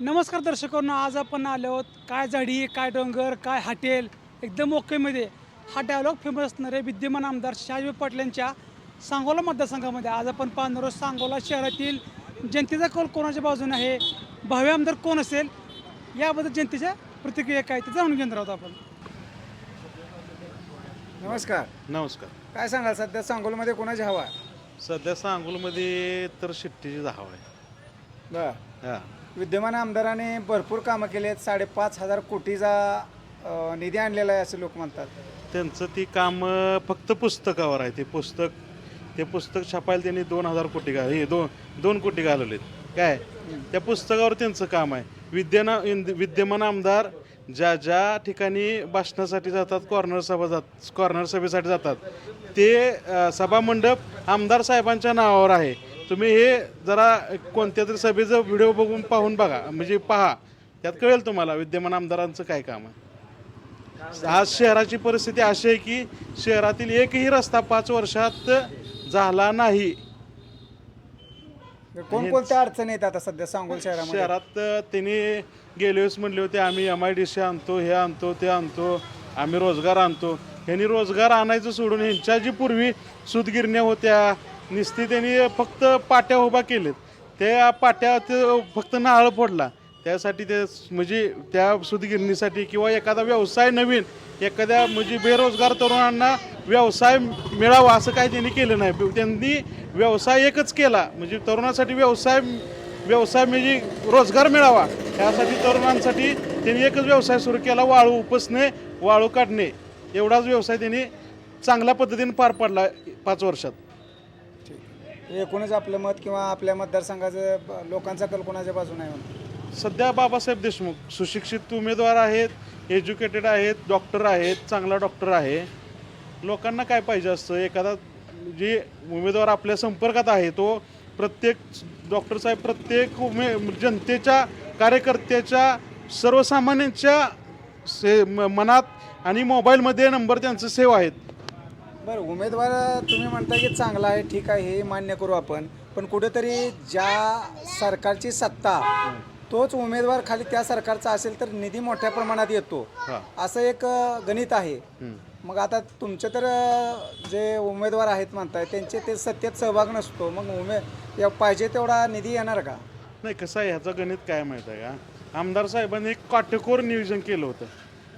नमस्कार दर्शकांनो आज आपण आलो आहोत काय झाडी काय डोंगर काय हॉटेल एकदम ओकेमध्ये हा डायलॉग फेमस असणारे विद्यमान आमदार शहाजी पाटील यांच्या सांगोला मतदारसंघामध्ये. आज आपण पाहणार आहोत सांगोला शहरातील जनतेचा कौल कोणाच्या बाजूने आहे भावी आमदार कोण असेल याबद्दल जनतेच्या प्रतिक्रिया काय ते जाणून घेणार आहोत आपण. नमस्कार. नमस्कार. काय सांगाल सध्या सांगोलमध्ये कोणाची हवा आहे? सध्या सांगोलमध्ये तर शिट्टीची धाव आहे. बर. हा. विद्यमान आमदाराने भरपूर कामं केली आहेत. साडेपाच हजार कोटीचा निधी आणलेला आहे असे लोक म्हणतात. त्यांचं ती काम फक्त पुस्तकावर आहे. ते पुस्तक ते पुस्तक छापायला त्यांनी दोन हजार कोटी घाल हे दोन दोन कोटी घालवलेत. काय? त्या पुस्तकावर त्यांचं काम आहे. विद्यना इंद- विद्यमान आमदार ज्या ज्या ठिकाणी भाषणासाठी जातात कॉर्नर सभा जात कॉर्नर सभेसाठी जातात ते सभामंडप आमदार साहेबांच्या नावावर आहे. तुम्ही हे जरा कोणत्या तरी सभेचा व्हिडिओ बघून पाहून बघा. म्हणजे पहा. त्यात कळेल तुम्हाला विद्यमान आमदारांचं काय काम आहे. आज शहराची परिस्थिती अशी आहे की शहरातील एकही रस्ता पाच वर्षात झाला नाही. कोणकोणत्या अडचणी आहेत आता सध्या सांगोल शहरामध्ये? शहरात अ, त्यांनी गेले वेळेस म्हणले होते आम्ही एम आय डी सी आणतो हे आणतो ते आणतो आम्ही रोजगार आणतो. ह्यांनी रोजगार आणायचं सोडून ह्यांच्या जी पूर्वी सूतगिरण्या होत्या नुसती त्यांनी फक्त पाट्या उभा केलेत. त्या पाट्या फक्त नारळ फोडला. त्यासाठी ते म्हणजे त्या सुदगिरणीसाठी किंवा एखादा व्यवसाय नवीन एखाद्या म्हणजे बेरोजगार तरुणांना व्यवसाय मिळावा असं काही त्यांनी केलं नाही. त्यांनी व्यवसाय एकच केला. म्हणजे तरुणासाठी व्यवसाय व्यवसाय म्हणजे रोजगार मिळावा. त्यासाठी तरुणांसाठी त्यांनी एकच व्यवसाय सुरू केला वाळू उपसणे वाळू काढणे. एवढाच व्यवसाय त्यांनी चांगल्या पद्धतीने पार पाडला पाच वर्षात. एकूणच आपलं मत किंवा आपल्या मतदारसंघाचं ब- लोकांचा कल कोणाच्या बाजून आहे म्हणून? सध्या बाबासाहेब देशमुख सुशिक्षित उमेदवार आहेत एज्युकेटेड आहेत डॉक्टर आहेत चांगला डॉक्टर आहे. लोकांना काय पाहिजे असतं? एखादा जे उमेदवार आपल्या संपर्कात आहे तो प्रत्येक डॉक्टर साहेब प्रत्येक उमे जनतेच्या कार्यकर्त्याच्या सर्वसामान्यांच्या से म- मनात आणि मोबाईलमध्ये नंबर त्यांचे सेव आहेत. बरं उमेदवार तुम्ही म्हणता की चांगला आहे ठीक आहे हे मान्य करू आपण. पण कुठेतरी ज्या सरकारची सत्ता तोच उमेदवार खाली त्या सरकारचा असेल तर निधी मोठ्या प्रमाणात येतो. असं एक गणित आहे. मग आता तुमचे तर जे उमेदवार आहेत म्हणताय त्यांचे ते सत्तेत सहभाग नसतो. मग उमे या पाहिजे तेवढा निधी येणार का? नाही कसं आहे ह्याचं गणित काय माहीत आहे का? आमदार साहेबांनी एक काटेकोर नियोजन केलं होतं.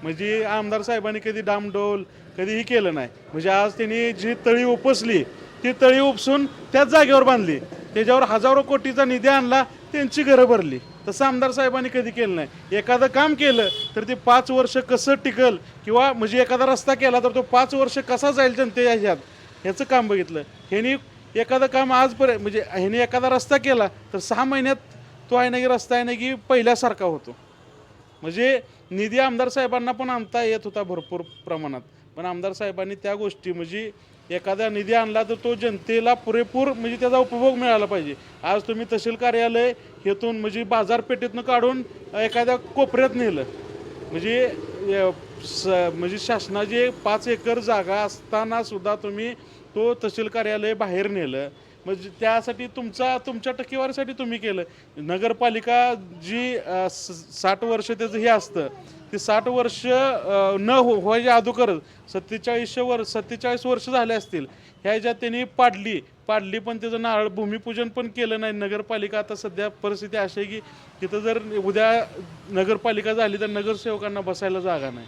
म्हणजे आमदार साहेबांनी कधी डामडोल कधीही केलं नाही. म्हणजे आज त्यांनी जी तळी उपसली ती तळी उपसून त्याच जागेवर बांधली. त्याच्यावर हजारो कोटीचा निधी आणला त्यांची घरं भरली. तसं आमदार साहेबांनी कधी केलं नाही. एखादं काम केलं तर ते पाच वर्ष कसं टिकल किंवा म्हणजे एखादा रस्ता केला तर तो पाच वर्ष कसा जाईल जनतेच्या ह्याच्यात ह्याचं काम बघितलं. ह्यानी एखादं काम आजपर्यंत म्हणजे ह्याने एखादा रस्ता केला तर सहा महिन्यात तो आहे ना की रस्ता आहे ना की पहिल्यासारखा होतो. म्हणजे निधी आमदार साहेबांना पण आणता येत होता भरपूर प्रमाणात. पण आमदार साहेबांनी त्या गोष्टी म्हणजे एखादा निधी आणला तर तो जनतेला पुरेपूर म्हणजे त्याचा उपभोग मिळाला पाहिजे. आज तुम्ही तहसील कार्यालय हेतून म्हणजे बाजारपेठेतनं काढून एखाद्या कोपऱ्यात नेलं. म्हणजे स म्हणजे शासनाची पाच एकर जागा असताना सुद्धा तुम्ही तो तहसील कार्यालय बाहेर नेलं. म्हणजे त्यासाठी तुमचा तुमच्या टक्केवारीसाठी तुम्ही केलं. नगरपालिका जी स- साठ वर्ष त्याचं हे असतं ते साठ वर्ष न हो व्हायच्या अगोदर सत्तेचाळीसशे वर्ष सत्तेचाळीस वर्ष झाले असतील ह्या ह्याच्यात त्यांनी पाडली पाडली पण त्याचं नारळ भूमिपूजन पण केलं नाही. नगरपालिका आता सध्या परिस्थिती अशी आहे की तिथं जर उद्या नगरपालिका झाली तर नगरसेवकांना बसायला जागा नाही.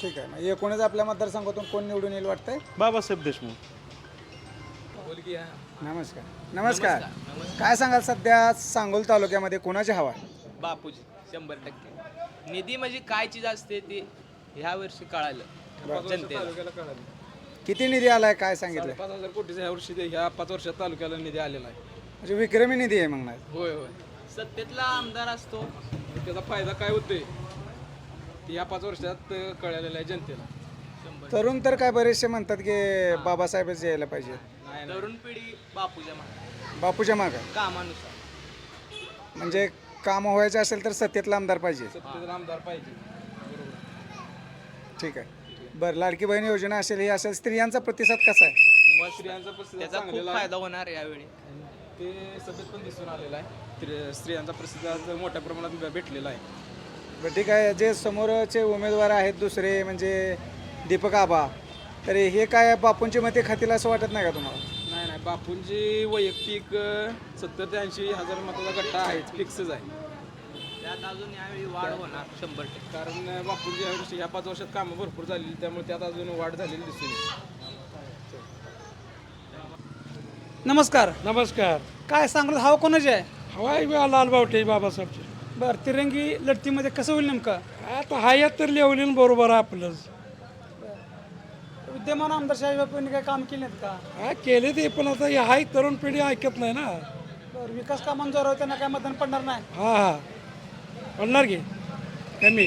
ठीक आहे. मग एकूणच आपल्या मतदारसंघातून कोण निवडून येईल वाटतंय? बाबासाहेब देशमुख. नमस्कार. नमस्कार. काय सांगाल सध्या सांगोल तालुक्यामध्ये कोणाची हवा? आहे? बापूजी शंभर टक्के. निधी म्हणजे काय चीज असते ते ह्या वर्षी कळालं. जनतेला. किती निधी आलाय काय सांगितलं? पाच हजार कोटीचा ह्या वर्षी ते- ह्या पाच वर्षात तालुक्याला निधी आलेला आहे. म्हणजे विक्रमी निधी आहे मग नाही? होय होय. सत्तेतला आमदार असतो. त्याचा फायदा काय होतोय? ते ह्या पाच वर्षात अं, कळलेला आहे जनतेला. तरुण तर काय बरेचसे म्हणतात की बाबासाहेबच यायला पाहिजे तरुण पिढी बापूच्या मागे. बापूच्या मागं? कामानुसार. म्हणजे काम व्हायचं असेल तर सत्तेतला आमदार पाहिजे. सत्तेचा आमदार पाहिजे. ठीक आहे. बरं लाडकी बहीण योजना असेल ही असेल स्त्रियांचा प्रतिसाद कसा आहे? मग स्त्रियांचा प्रतिसाद त्याचा खूप चांगलेला आहे. फायदा होणार आहे यावेळी. ते सभेत पण दिसून आलेला आहे. स्त्री स्त्रियांचा प्रतिसाद मोठ्या प्रमाणात भेटलेला आहे. बरं ठीक आहे. जे समोरचे उमेदवार आहेत दुसरे म्हणजे दीपक आबा तर हे काय बापूंची मते खातील असं वाटत नाही का तुम्हाला? नाही नाही. बापूंची वैयक्तिक सत्तर ते ऐंशी हजार मताचा गट्टा आहेच फिक्सच आहे. त्यात अजून यावेळी वाढ होणार शंभर टक्के. कारण बापूंची ह्या वर्षी ह्या पाच वर्षात कामं भरपूर झालेली त्यामुळे त्यात अजून वाढ झालेली दिसून येते नमस्कार. नमस्कार. काय सांगलं हवा कोणाची आहे? हवाई बा लालबावटे बाबासाहेबची. बरं तिरंगी लढतीमध्ये कसं होईल नेमकं? आता हायत तर लेवलीन बरोबर आहे आपलंच. विद्यमान आमदार शाही बापूंनी काय काम केले का? हा केले ते पण आता ही हाय तरुण पिढी ऐकत नाही ना. बरं विकास कामांजोर त्यांना काय मतदान पडणार नाही? हा हा. पडणार की? कमी.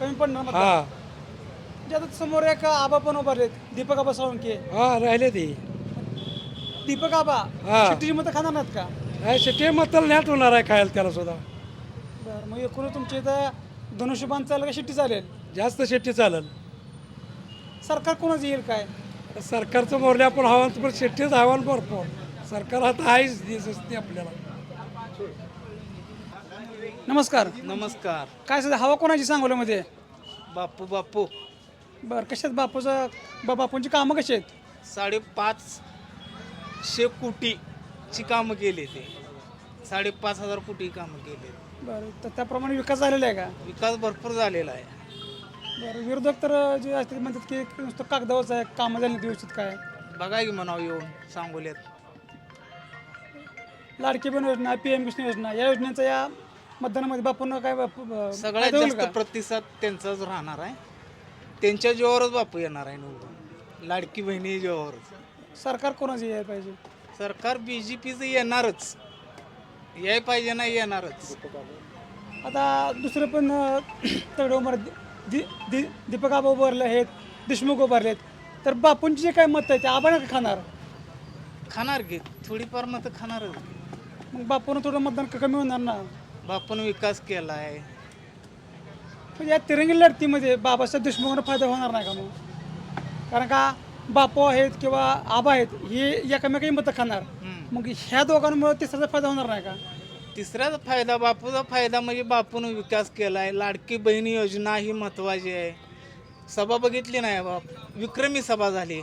कमी पडणार मतदान? हा. म्हणजे आता समोर एक आबा पण उभारलेत दीपक आबा साळुंके. हा राहिले ते. दीपक आबा हा. शेट्टीची मतं खाणार नाहीत का? सिटी मताला नॅट होणार आहे खायला त्याला सुद्धा. बरं मग एकूण तुमच्या इथं धनुष्यबाण चालेल का शिट्टी चालेल? जास्त शेट्टी चालेल. सरकार कोणाचं येईल काय? सरकारचं मोरले आपण हवान पण शेट्टीच हवान भरपूर. सरकार आता आहेच दिसते आपल्याला. नमस्कार. नमस्कार. काय सध्या हवा कोणाची सांगोल्यामध्ये? बापू बापू. बरं कशात बापूचं बा बापूंची कामं कशी आहेत? साडेपाच शे कोटीची कामं केली ते. साडेपाच हजार कोटी कामं केली बरं तर त्याप्रमाणे विकास झालेला आहे का? विकास भरपूर झालेला आहे. बरं विरोधक तर जे असतात ते म्हणतात की नुसतं कागदावरच आहे कामं झाली व्यवस्थित काय? बघा की म्हणावं येऊन सांगोल्यात. लाडकी बहीण योजना पी एम किशन योजना या योजनेचा या मतदानामध्ये बापूंना काय बापू सगळ्यात फायदा होईल जास्त का? प्रतिसाद त्यांचाच राहणार आहे. त्यांच्या जीवावरच बापू येणार आहे निवडून. लाडकी बहिणी जीवावरच. सरकार कोणाचं यायला पाहिजे? सरकार बी जे पीचं येणारच. याय पाहिजे ना येणारच. आता दुसरं पण तगडे दि दि दीपक आबा उभारले आहेत देशमुख उभारलेत तर बापूंची जे काय मत आहे ते का खाणार? खाणार की? थोडीफार मतं खाणारच. मग बापून थोडं मतदान क- कमी होणार ना? बापून विकास केला आहे. या तिरंगी लढतीमध्ये बाबासाहेब देशमुखांना फायदा होणार नाही का मग? कारण का बापू आहेत किंवा आबा आहेत हे एकामेकाही मतं खाणार. हम्म. मग ह्या दोघांमुळे तिसऱ्याचा फायदा होणार नाही का? तिसऱ्याचा फायदा बापूचा फायदा म्हणजे बापून विकास केला आहे लाडकी बहिणी योजना ही महत्त्वाची आहे. सभा बघितली नाही बाप? विक्रमी सभा झाली.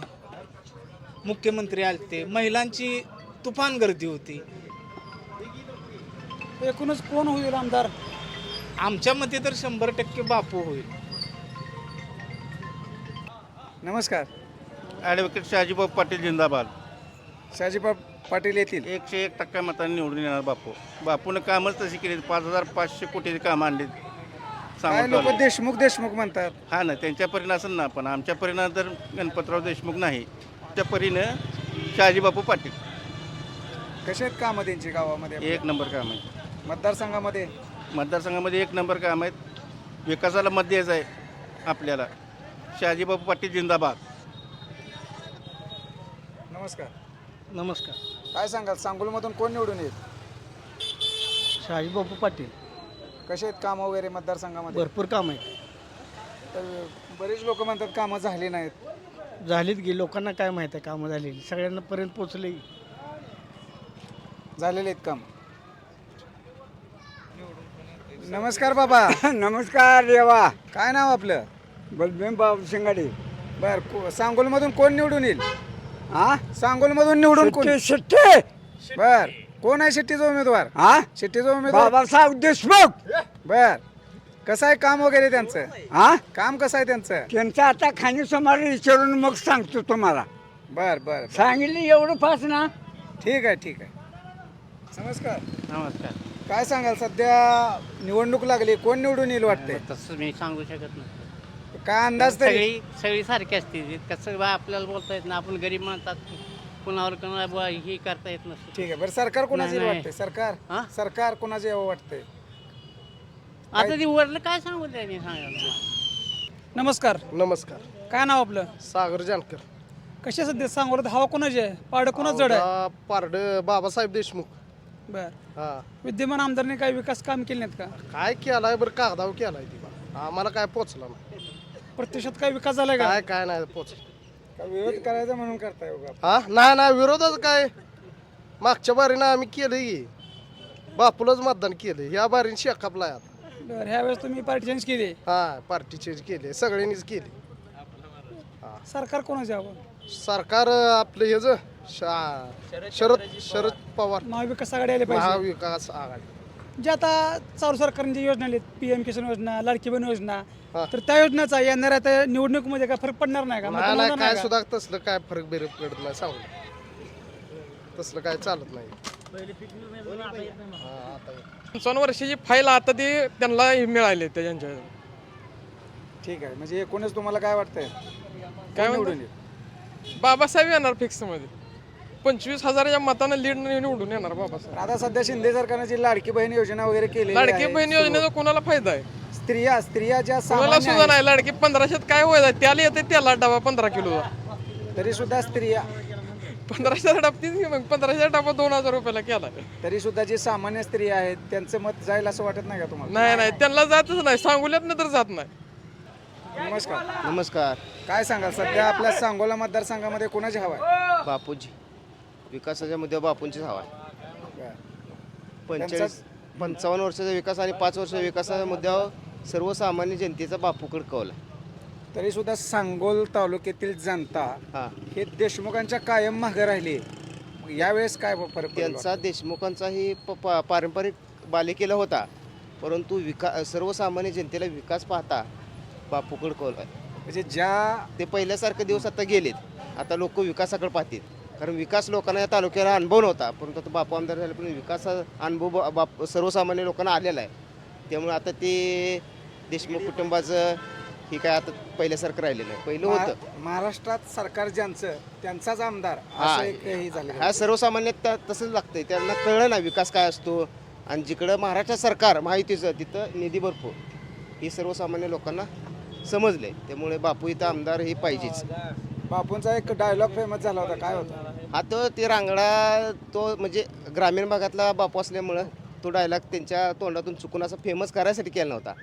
मुख्यमंत्री आलते. महिलांची तुफान गर्दी होती. एकूणच कोण होईल आमदार? आमच्या मते तर शंभर टक्के बापू होईल. नमस्कार. ॲडव्होकेट शहाजीबाब पाटील जिंदाबाद. शहाजी पा पाटील येतील एकशे एक टक्का मतांनी निवडून येणार बापू. बापूनं कामच तशी केली पाच हजार पाचशे कोटीची कामं आणली काय लोक. देशमुख देशमुख म्हणतात? हा ना त्यांच्या परीनं असेल ना पण आमच्या परीनं तर गणपतराव देशमुख नाही त्या परीनं शहाजीबापू पाटील. कसे आहेत कामं त्यांची गावामध्ये? एक नंबर काम आहे मतदारसंघामध्ये? मतदारसंघामध्ये एक नंबर काम आहेत. विकासाला मत द्यायचं आहे आपल्याला. शहाजीबापू पाटील जिंदाबाद. नमस्कार. नमस्कार. काय सांगाल? सांगोलमधून कोण निवडून येईल? शहाजीबापू पाटील. कसे आहेत कामं वगैरे मतदारसंघामध्ये? भरपूर काम आहे तर बरेच लोक म्हणतात कामं झाली नाहीत. झालीत गे लोकांना काय माहीत आहे कामं झालेली? सगळ्यांना पर्यंत पोचले झालेले आहेत काम. नमस्कार बाबा. नमस्कार देवा. काय नाव आपलं? बलभीम बाबू शिंगाडे. बर को- सांगोलमधून कोण निवडून येईल? हा सांगोलमधून निवडून कोण? शिट्टे शिट्टे. बर कोण आहे शेट्टीचा उमेदवार? हा शेट्टीचा उमेदवार? बाबासाहेब देशमुख. बर कसं आहे काम वगैरे त्यांचं? हा काम कसं आहे त्यांचं? त्यांचं आता खाणी समोर विचारून मग सांगतो तुम्हाला. बर बर सांगितलं एवढं फास ना? ठीक आहे ठीक आहे. नमस्कार. नमस्कार. काय सांगाल? सध्या निवडणूक लागली. कोण निवडून येईल वाटते तसं मी सांगू शकत नाही. काय अंदाज तरी? सगळी सगळी सारखी असते. कसं बा आपल्याला बोलता येत नाही. आपण गरीब म्हणतात. कुणावर कुणाला बुवा हे करता येत नसतं. ठीक आहे. बरं सरकार कोणाचं येईल नाही, वाटते सरकार? हा? सरकार कोणाचं यावं वाटतंय? आता ती वरलं काय सांगू त्यांनी सांगायला? नमस्कार. नमस्कार. काय नाव आपलं? सागर जानकर. कशा सध्या सांगोला हवा कोणाची आहे? पाड कोणाच जड आहे? पारड बाबासाहेब देशमुख. बर. हा. विद्यमान आमदारने काही विकास काम केले नाहीत का? काय केलाय बरं कागदाव केलाय ती बा. आम्हाला काय पोचला नाही. प्रत्यक्षात काही विकास झालाय का? काय काय नाही पोच का विरोध करायचा म्हणून करताय उगा हा? नाही नाही विरोधच काय? मागच्या बारीनं आम्ही केलं की. बापूलाच मतदान केलं या बारीन शेकापला आता. बरं ह्यावेळेस तुम्ही पार्टी चेंज केली? हा पार्टी चेंज केली. सगळ्यांनीच केली. सरकार कोणाचं सरकार आपलं शरद शरद पवार. महाविकास आघाडी आले पाहिजे. महाविकास आघाडी. जे आता चालू सरकारने जे योजना आली पी एम किसान योजना लाडकी बहीण योजना हा. तर त्या योजनेचा येणाऱ्या त्या निवडणुकीमध्ये काय फरक पडणार नाही का? मतदान होणार काय नाही का? सुद्धा तसलं काय फरक बिरक पडत नाही सांगू तसलं काय चालत नाही. हा, आता पंचावन्न वर्षाची फाईल आता ती त्यांना मिळाली त्यांच्या. ठीक आहे. म्हणजे एकूणच तुम्हाला काय वाटतंय? काय? निवडून येईल? बाबासाहेब येणार फिक्समध्ये. पंचवीस हजाराच्या मतानं लीड निवडून येणार बाबासाहेब आता सध्या शिंदे सरकारने जी लाडकी बहीण योजना वगैरे केली लाडकी बहीण योजनेचा कोणाला फायदा आहे? स्त्रिया स्त्रिया ज्या कोणाला सामान्य सुद्धा आहेत, नाही लाडकी पंधराशेत काय व्हायचं त्याला येते त्याला डबा पंधरा किलोचा तरी सुद्धा स्त्रिया पंधराशे डबा तीच मग पंधराशे डबा दोन हजार रुपयाला केला तरी सुद्धा जे सामान्य स्त्री आहेत त्यांचं मत जाईल असं वाटत नाही का तुम्हाला? नाही नाही त्यांना जातच नाही. सांगुल्यात तर जात नाही. नमस्कार. नमस्कार. काय सांगाल? सध्या आपल्या सांगोला मतदारसंघामध्ये कोणाची हवा आहे? बापूजी. विकासाच्या मुद्द्यावर बापूंचीच हवा आहे. पंचेचाळीस पंचावन्न वर्षाचा विकास आणि पाच वर्षाच्या विकासाच्या मुद्द्यावर सर्वसामान्य जनतेचा बापूकड कौल आहे. तरी सुद्धा सांगोल तालुक्यातील जनता हां. हे देशमुखांच्या कायम मागे राहिली. मग यावेळेस काय फरक पडेल? त्यांचा देशमुखांचाही प पा- पारंपरिक बालेकिल्ला होता. परंतु विका सर्वसामान्य जनतेला विकास पाहता बापूकड कौल आहे. म्हणजे ज्या ते पहिल्यासारखे दिवस आता गेलेत. आता लोक विकासाकडे पाहतील. कारण विकास लोकांना या तालुक्याला अनुभव नव्हता. परंतु आता बापू आमदार झाले पण विकासा अनुभव बाप सर्वसामान्य लोकांना आलेला आहे. त्यामुळे आता ते देशमुख कुटुंबाचं ही काय आता पहिल्यासारखं राहिलेलं आहे. पहिलं होतं. महा- महाराष्ट्रात सरकार ज्यांचं त्यांचाच आमदार हा. असं एक हे झालं ह्या सर्वसामान्य तसंच लागतंय. त्यांना कळलं ना विकास काय असतो. आणि जिकडं महाराष्ट्र सरकार माहितीचं तिथं निधी भरपूर. ही सर्वसामान्य लोकांना समजले त्यामुळे बापू इथं आमदार हे पाहिजेच. बापूंचा एक डायलॉग फेमस झाला होता. काय होता? हा तो ते रांगडा तो म्हणजे ग्रामीण भागातला बापू असल्यामुळं तो डायलॉग त्यांच्या तोंडातून चुकून असा फेमस करायसाठी केला नव्हता.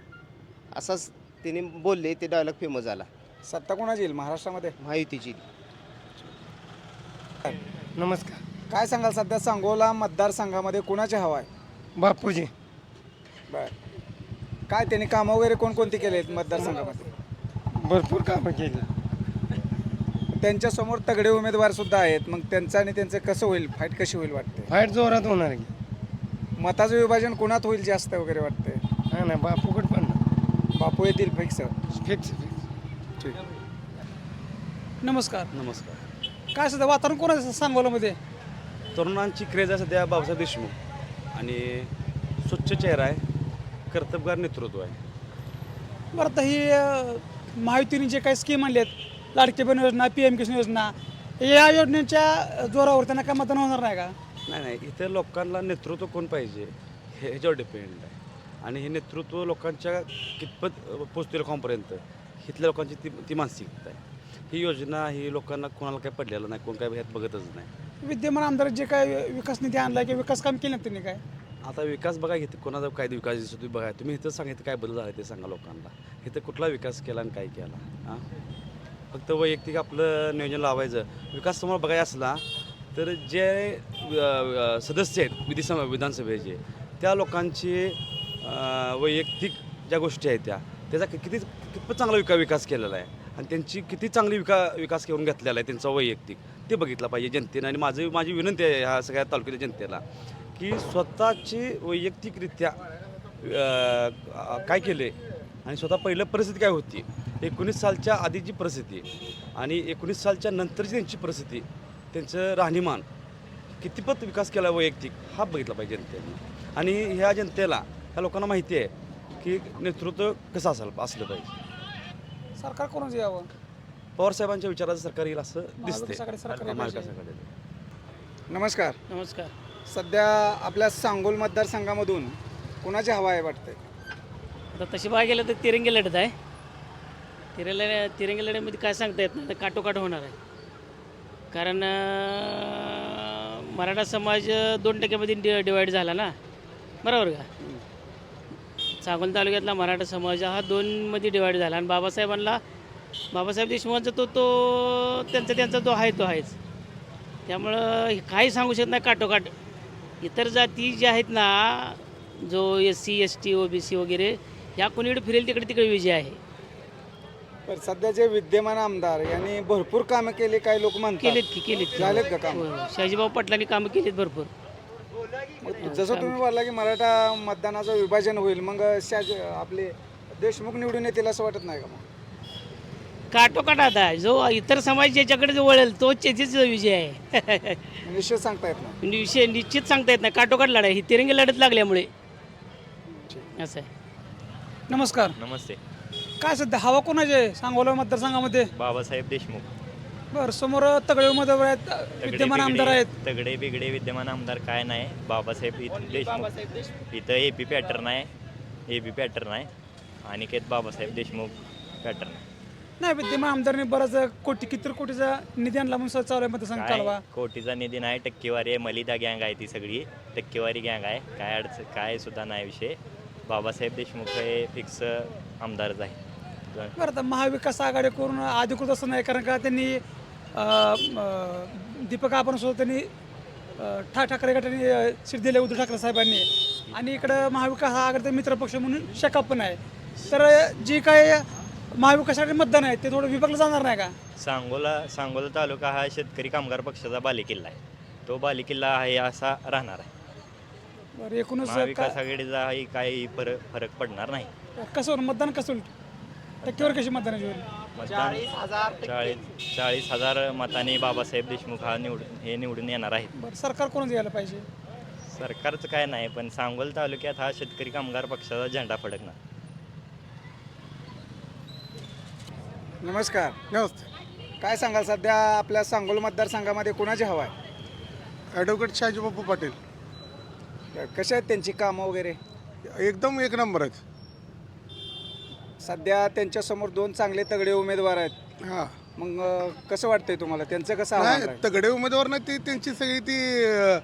असाच त्यांनी बोलले ते डायलॉग फेमस झाला. सत्ता कोणाची येईल? महाराष्ट्रामध्ये? महायुतीची. नमस्कार. काय सांगाल सध्या? सांगोला मतदारसंघामध्ये कुणाची हवा आहे? बापूजी. बर. काय त्यांनी कामं वगैरे कोणकोणती केली आहेत मतदारसंघामध्ये? भरपूर कामं केली. त्यांच्यासमोर तगडे उमेदवार सुद्धा आहेत. मग त्यांचं आणि त्यांचं कसं होईल? फाईट कशी होईल वाटते? फाईट जोरात होणार की मताचं विभाजन कुणात होईल जास्त वगैरे वाटते? नाही नाही बापूकड पण बापू येतील फिक्स फिक्स फिक्स नमस्कार. नमस्कार. काय सध्या वातावरण कोणाचं सांगोलामध्ये? तरुणांची क्रेज आहे सध्या बाबासाहेब देशमुख. आणि स्वच्छ चेहरा आहे कर्तबगार नेतृत्व आहे. बरं आता ही अं, महायुतीने जे काही स्कीम आणली आहेत लाडकी बहीण योजना पी एम किसान योजना या योजनेच्या जोरावर त्यांना काय मतदान होणार नाही का? नाही नाही इथं लोकांना नेतृत्व कोण पाहिजे हे ह्याच्यावर डिपेंड आहे. आणि हे नेतृत्व लोकांच्या कितपत पोचते लोकांपर्यंत इथल्या लोकांची ती ती मानसिकता आहे. ही योजना ही लोकांना कोणाला काही पडलेलं नाही कोण काय ह्यात बघतच नाही. विद्यमान आमदार जे काय विकास निधी आणला किंवा विकास काम केलं त्यांनी काय? आता विकास बघा इथे कोणाचा काय विकास दिसतो तुम्ही बघा. तुम्ही इथं सांगा इथं काय बदल झाला ते सांगा लोकांना. इथं कुठला विकास केला आणि काय केला हां? फक्त वैयक्तिक आपलं नियोजन लावायचं. विकास तुम्हाला बघायचा असला तर जे अ, सदस्य आहेत विधिसभा विधानसभेचे त्या लोकांची अ, वैयक्तिक ज्या गोष्टी आहेत त्या त्याचा कि- किती कितपत चांगला विका विकास केलेला आहे आणि त्यांची किती चांगली विका विकास करून घेतलेला आहे त्यांचा वैयक्तिक ते बघितलं पाहिजे जनतेनं. आणि माझी माझी विनंती आहे ह्या सगळ्या तालुक्यातील जनतेला की स्वतःची वैयक्तिकरित्या अ, काय केले आणि स्वतः पहिलं परिस्थिती काय होती? एकोणीस सालच्या आधीची परिस्थिती आणि एकोणीस सालच्या नंतरची त्यांची परिस्थिती त्यांचं राहणीमान कितीपत विकास केला वैयक्तिक हा बघितला पाहिजे जनतेने. आणि ह्या जनतेला ह्या लोकांना माहिती आहे की नेतृत्व कसं असायला असलं पाहिजे. सरकार कोणाचं यावं? पवारसाहेबांच्या विचाराचं सरकार येईल असं दिसते नमस्कार. नमस्कार. सध्या आपल्या सांगोल मतदारसंघामधून कुणाची हवा आहे वाटते आता तशी बघायला गेलं तर तिरंगी लढत आहे. तिरंगी तिरंगी लढ्यामध्ये काय सांगता येत नाही तर काटोकाट होणार आहे. कारण मराठा समाज दोन टक्क्यामध्ये डि डिवाईड झाला ना. बरोबर का? सांगोल तालुक्यातला मराठा समाज हा दोनमध्ये डिवाईड झाला. आणि बाबासाहेबांना बाबासाहेब देशमुखांचा तो तो त्यांचा त्यांचा तो आहे तो आहेच. त्यामुळं हे काही सांगू शकत नाही काटोकाट. इतर जाती ज्या आहेत ना जो S C S T O B C वगैरे ह्या कोणीकडे फिरेल तिकडे तिकडे विजय आहे. पण सध्या जे विद्यमान आमदार यांनी भरपूर कामं केली काही लोक म्हणतात. केलेत की केलेत. झालेत का काम. शहाजीभाऊ पाटलांनी कामं केलीत भरपूर. मग जसं तुम्ही बोलला की मराठा मतदानाचं विभाजन होईल मग शाज आपले देशमुख निवडून येतील असं वाटत नाही का मग? काटोकाट आता जो इतर समाज ज्याच्याकडे जो वळेल तो त्याचीच विजय आहे. निश्चित सांगता येत नाही. म्हणजे विषय निश्चित सांगता येत नाही. काटोकाट लढाई ही तिरंगी लढत लागल्यामुळे. असं आहे. नमस्कार. नमस्ते. काय सध्या हवा कोणाची आहे? सांगोला मतदारसंघामध्ये. बाबासाहेब देशमुख. बरं समोर तगडे उमेदवार आहेत तगडे विद्यमान आमदार आहेत. तगडे बिगडे विद्यमान आमदार काय नाही. बाबासाहेब इथं देशमुख. इथं ए पी पॅटर्न आहे. ए पी पॅटर्न आहे. अनिकेत बाबासाहेब देशमुख पॅटर्न आहे. नाही विद्यमान आमदारने बराच कोटी किती कोटीचा निधी आणला म्हणून चालू आहे मतदारसंघ चालवा काय कोटीचा निधी नाही टक्केवारी आहे. मलिदा गँग आहे ती सगळी. टक्केवारी गँग आहे. काय अडचण काय सुद्धा नाही विषय. बाबासाहेब देशमुख हे फिक्स आमदारच आहे. बरं आता महाविकास आघाडी करून अधिकृत असं नाही कारण का त्यांनी अं, अं, दीपक आपण सोबत त्यांनी अं, ठा ठाकरे गटाने अं, सीट दिले उद्धव ठाकरे साहेबांनी. आणि इकडं महाविकास आघाडीचा मित्रपक्ष म्हणून शेका पण आहे. तर जी काय महाविकास आघाडी मतदान आहे ते थोडं विभागलं जाणार नाही का? सांगोला सांगोला तालुका हा शेतकरी कामगार पक्षाचा बालेकिल्ला आहे. तो बालेकिल्ला आहे असा राहणार आहे. बरं एकूणच महाविकास का- आघाडीचाही काही फरक फरक पडणार नाही. कसं होईल? मतदान कसं होईल? टक्केवर कशी मतदानाची होईल? मतदान चाळीस चाळीस हजार मतांनी बाबासाहेब देशमुख हा निवडून हे निवडून येणार आहेत. बरं सरकार कोणच यायला पाहिजे? सरकारचं काय नाही पण सांगोल तालुक्यात हा शेतकरी कामगार पक्षाचा झेंडा फडकणार. नमस्कार. नमस्ते. काय सांगाल सध्या आपल्या सांगोल मतदारसंघामध्ये कोणाची हवा आहे? ॲडव्होकेट शहाजीबापू पाटील. कशा आहेत त्यांची कामं वगैरे? एकदम एक नंबर आहेत सध्या त्यांच्यासमोर दोन चांगले तगडे उमेदवार आहेत. हां. मग अं, कसं वाटतंय तुम्हाला? त्यांचं कसं आव्हान नाही राहील? तगडे उमेदवार नाही ती त्यांची सगळी ती अ,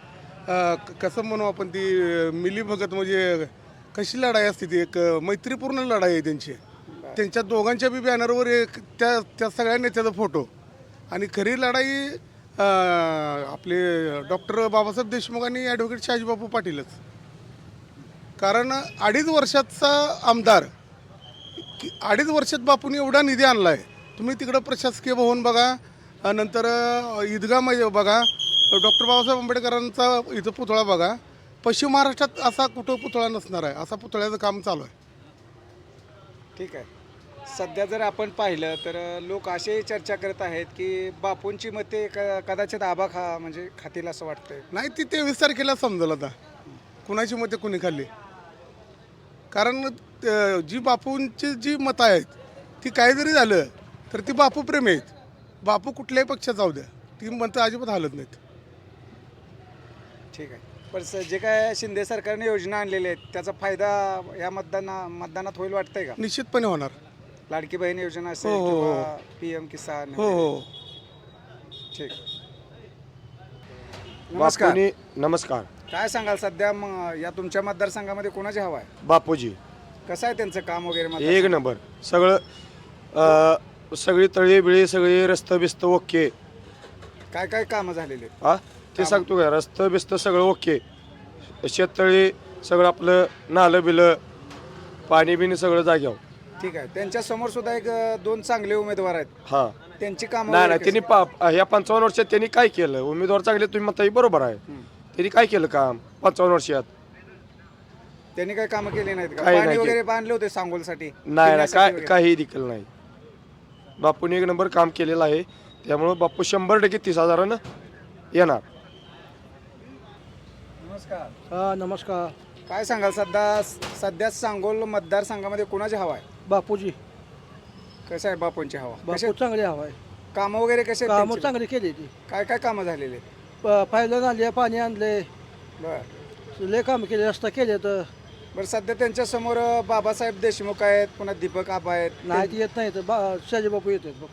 अ, क- कसं म्हणू आपण ती अ, मिलीभगत म्हणजे कशी लढाई असते ती? एक अ, मैत्रीपूर्ण लढाई आहे त्यांची. त्यांच्या दोघांच्या बी बॅनरवर एक त्या त्या सगळ्या नेत्याचा फोटो. आणि खरी लढाई अ, आपले डॉक्टर बाबासाहेब देशमुख आणि ॲडव्होकेट शहाजीबापू पाटीलच. कारण अडीच वर्षाचा आमदार की अडीच वर्षात बापून एवढा निधी आणला आहे तुम्ही तिकडं प्रशासकीय भवन बघा नंतर मै बघा डॉक्टर बाबासाहेब आंबेडकरांचा इथं पुतळा बघा. पश्चिम महाराष्ट्रात असा कुठं पुतळा नसणार आहे. असा पुतळ्याचं काम चालू आहे. ठीक आहे. सध्या जर आपण पाहिलं तर लोक असे चर्चा करत आहेत की बापूंची मते क कदाचित आबा खा म्हणजे खातील असं वाटतंय. नाही ती तेवीस तारखेला समजलं आता. कुणाची मते कुणी खाल्ली? कारण जी बापूंची जी मतं आहेत ती काय जरी झालं तर ती बापू प्रेमी आहेत. बापू कुठल्याही पक्षात जाऊ द्या. ती मतं अजिबात हालत नाहीत. ठीक आहे. पण स- जे काय शिंदे सरकारने योजना आणलेल्या आहेत त्याचा फायदा या मतदाना मतदानात होईल वाटतंय का? निश्चितपणे होणार. लाडकी बहीण योजना असेल हो, हो, हो. किंवा पी एम किसान हो हो. ठीक. नमस्कार. नमस्कार. काय सांगाल सध्या मग या तुमच्या मतदारसंघामध्ये कोणाची हवा आहे? बापूजी. कसं आहे त्यांचं काम वगैरे एक? नंबर. सगळं अ, सगळी तळी बिळी सगळी रस्तं बिस्त ओके. काय काय कामं झालेली आहेत? हा? ते सांगतो का? रस्तं बिस्त सगळं ओके. शेततळी सगळं आपलं नालं बिलं पाणी बिणी सगळं जाग्यावर. ठीक आहे. त्यांच्यासमोर सुद्धा एक अ, दोन चांगले उमेदवार आहेत. हा. त्यांची कामं नाही वगैरे नाही त्यांनी पा ह्या पंचावन्न वर्षात त्यांनी काय केलं? उमेदवार चांगले तुम्ही म्हणता हे बरोबर आहे. त्यांनी काय केलं काम? पंचावन्न वर्षात? त्यांनी काय कामं केली नाहीत का? काही पाणी नाही वगैरे बांधले होते सांगोलसाठी. नाही नाही पिण्यासाठी काय वगैरे. काही देखील नाही. बापूने एक नंबर काम केलेलं आहे. त्यामुळं बापू शंभर टक्के तीस हजारानं येणार. नमस्कार. हा नमस्कार. काय सांगाल? सध्या सध्या सांगोल मतदारसंघामध्ये कोणाची हवा आहे? बापूजी कसं आहे बापूंची हवा? बापू कसे चांगले हवा आहे. कामं वगैरे कसे कामं? चांगली केली ती. काय काय कामं झालेली पायलन आणले पाणी आणले. बर. लय काम केले रस्ता केले तर बरं सध्या त्यांच्यासमोर बाबासाहेब देशमुख आहेत पुन्हा दीपक आबा आहेत नाही येत नाही तर बा बापू येतात बघ